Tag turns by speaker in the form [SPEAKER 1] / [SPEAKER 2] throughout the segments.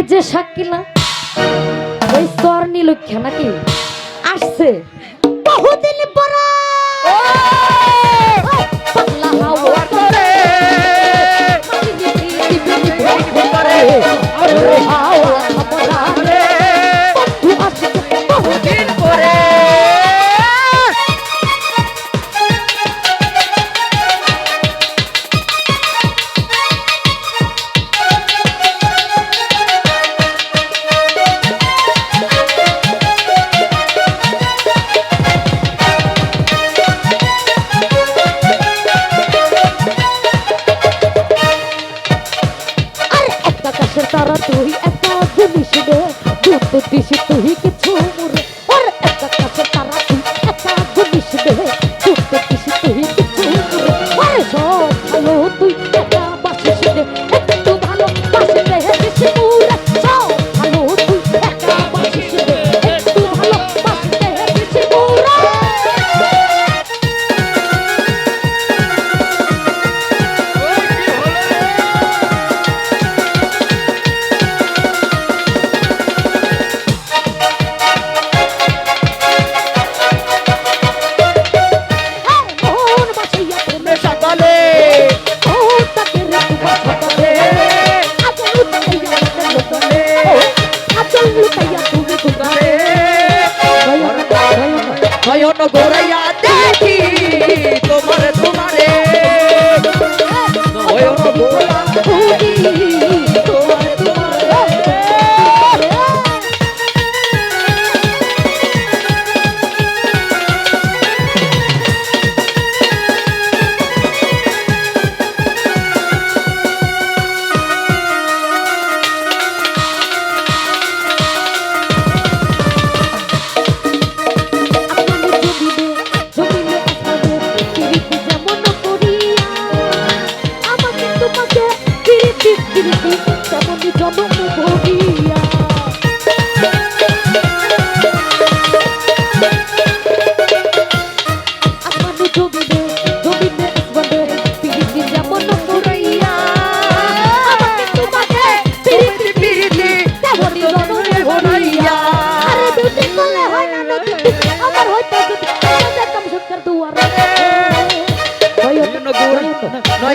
[SPEAKER 1] যে যে শাকিলা ওই স্বর নীলক্ষা নাকি আসছে। বহুদিন পরা। পাগলা মন গোড়াইয়া দেখি তোমার তোমারে। নয়ন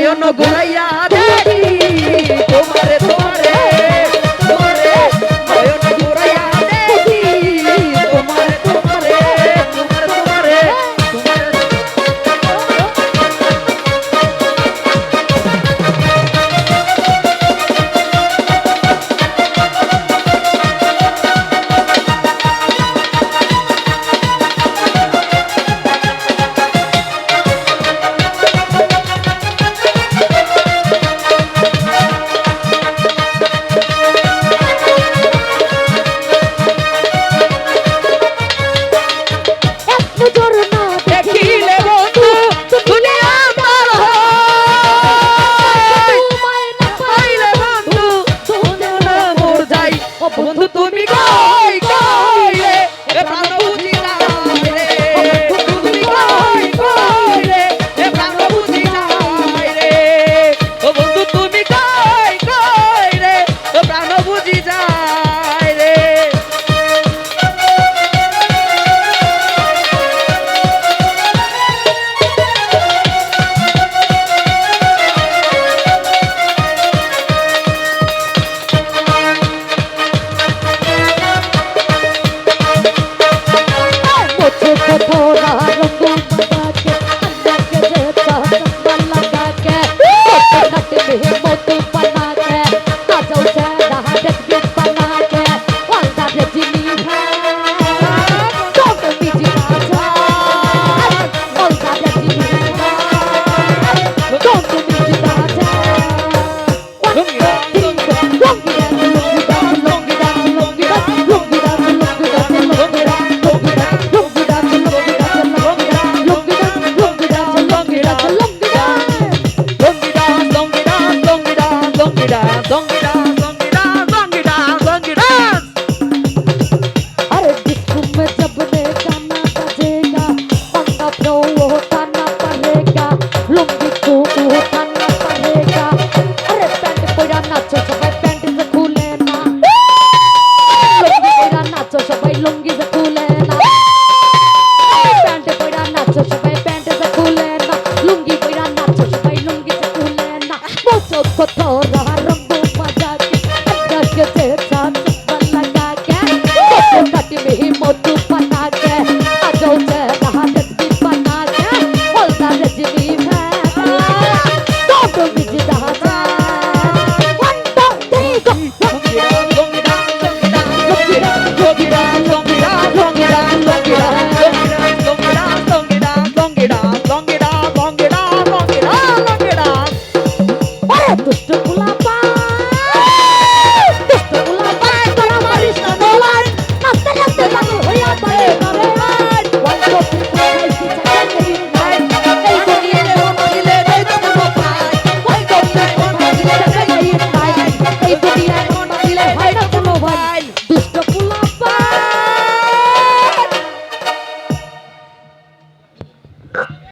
[SPEAKER 1] নয়ন গুড়াইয়া